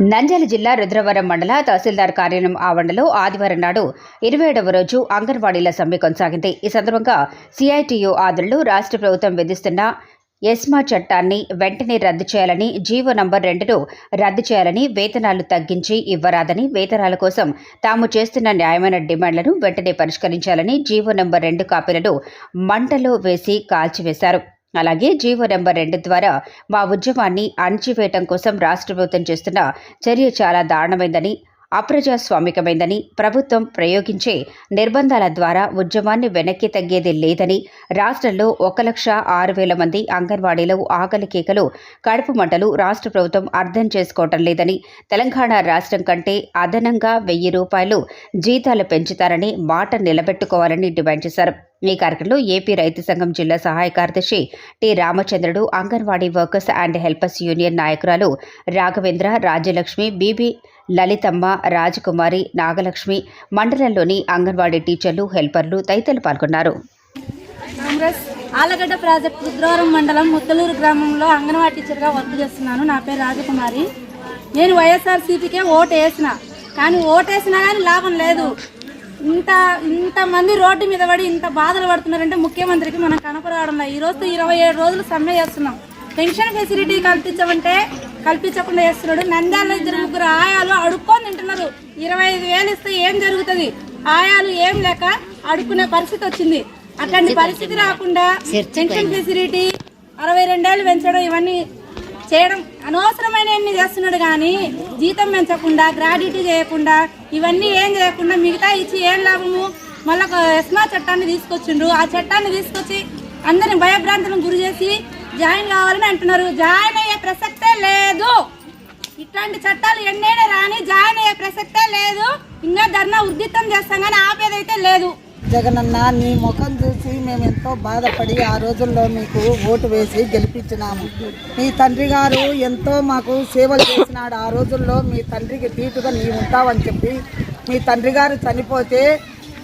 నంద్యాల జిల్లా రుద్రవరం మండల తహసీల్దార్ కార్యాలయం ఆవరణలో ఆదివారం నాడు ఇరవై ఏడవ రోజు అంగన్వాడీల సమ్మె కొనసాగింది. ఈ సందర్భంగా సిఐటియు ఆధ్వర్యంలో రాష్ట్ర ప్రభుత్వం విధిస్తున్న ఎస్మా చట్టాన్ని వెంటనే రద్దు చేయాలని జీవో నంబర్ రెండును రద్దు చేయాలని వేతనాలు తగ్గించి ఇవ్వరాదని వేతనాల కోసం తాము చేస్తున్న న్యాయమైన డిమాండ్లను వెంటనే పరిష్కరించాలని జీవో నంబర్ రెండు కాపీలను మంటలో వేసి కాల్చివేశారు. అలాగే జీవో నెంబర్ రెండు ద్వారా మా ఉద్యమాన్ని అణచివేయటం కోసం రాష్ట్ర ప్రభుత్వం చేస్తున్న చర్య చాలా దారుణమైందని అప్రజాస్వామికమైందని ప్రభుత్వం ప్రయోగించే నిర్బంధాల ద్వారా ఉద్యమాన్ని వెనక్కి తగ్గేది లేదని రాష్ట్రంలో ఒక లక్ష ఆరు వేల మంది అంగన్వాడీలో ఆకలి కేకలు కడుపు మంటలు రాష్ట్ర ప్రభుత్వం అర్థం చేసుకోవటం లేదని తెలంగాణ రాష్ట్రం కంటే అదనంగా వెయ్యి రూపాయలు జీతాలు పెంచుతారని మాట నిలబెట్టుకోవాలని డిమాండ్ చేశారు. ఈ కార్యక్రమంలో ఏపీ రైతు సంఘం జిల్లా సహాయ కార్యదర్శి T Ramachandrudu anganwadi workers and helpers union నాయకురాలు రాఘవేంద్ర రాజ్యలక్ష్మి బీబీ లలితమ్మ రాజకుమారి నాగలక్ష్మి మండలంలోని అంగన్వాడీ టీచర్లు హెల్పర్లు తదితరులు పాల్గొన్నారు. కాంగ్రెస్ ఆలగడ్డ ప్రాజెక్ట్ రుద్రవరం మండలం ముత్తలూరు గ్రామంలో అంగన్వాడీ టీచర్గా వర్క్ చేస్తున్నాను. నా పేరు రాజకుమారి. నేను వైఎస్ఆర్సీపీకే ఓటు వేసిన. కానీ ఓటు వేసినా కానీ లాభం లేదు. ఇంత ఇంతమంది రోడ్డు మీద పడి ఇంత బాధలు పడుతున్నారంటే ముఖ్యమంత్రికి మనం లేదు. ఈ రోజు ఇరవై ఏడు రోజులు సమ్మె చేస్తున్నాం. పెన్షన్ ఫెసిలిటీ కల్పించమంటే కల్పించకుండా చేస్తున్నాడు. నంద్యాలలో ఇద్దరు ముగ్గురు ఆయాలు అడుక్కొని తింటున్నారు. ఇరవై ఐదు వేలు ఇస్తే ఏం జరుగుతుంది? ఆయాలు ఏం లేక అడుక్కునే పరిస్థితి వచ్చింది. అట్లాంటి పరిస్థితి రాకుండా పెన్షన్ ఫెసిలిటీ అరవై రెండేళ్ళు పెంచడం ఇవన్నీ చేయడం అనవసరమైన ఎన్ని చేస్తున్నాడు కానీ జీతం పెంచకుండా గ్రాడ్యుటీ చేయకుండా ఇవన్నీ ఏం చేయకుండా మిగతా ఇచ్చి ఏం లాభము? మళ్ళీ ఒక ఎస్మా చట్టాన్ని తీసుకొచ్చిండ్రు. ఆ చట్టాన్ని తీసుకొచ్చి అందరిని భయభ్రాంతులను గురి చేసి జాయిన్ కావాలని అంటున్నారు. జాయిన్ అయ్యే ప్రసక్తే లేదు. ఇట్లాంటి చట్టాలు ఎన్నైనా రాని జాయిన్ అయ్యే ప్రసక్తే లేదు. ఇంకా ధర్నా ఉద్దితం చేస్తాం కానీ ఆపేదైతే లేదు. జగనన్న నీ ముఖం చూసి మేము ఎంతో బాధపడి ఆ రోజుల్లో మీకు ఓటు వేసి గెలిపించినాము. మీ తండ్రి గారు ఎంతో మాకు సేవలు చేసినాడు. ఆ రోజుల్లో మీ తండ్రికి తీటుగా నీ ఉంటావని చెప్పి మీ తండ్రి గారు చనిపోతే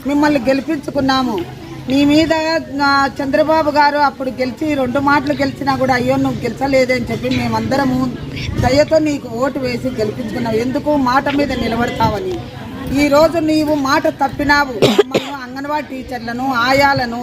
మిమ్మల్ని గెలిపించుకున్నాము. నీ మీద చంద్రబాబు గారు అప్పుడు గెలిచి రెండు మాటలు గెలిచినా కూడా అయ్యో నువ్వు గెలిచలేదే అని చెప్పి మేమందరము దయతో నీకు ఓటు వేసి గెలిపించుకున్నావు ఎందుకు మాట మీద నిలబడతావని? ఈరోజు నీవు మాట తప్పినావు. మమ్మల్ని అంగన్వాడీ టీచర్లను ఆయాలను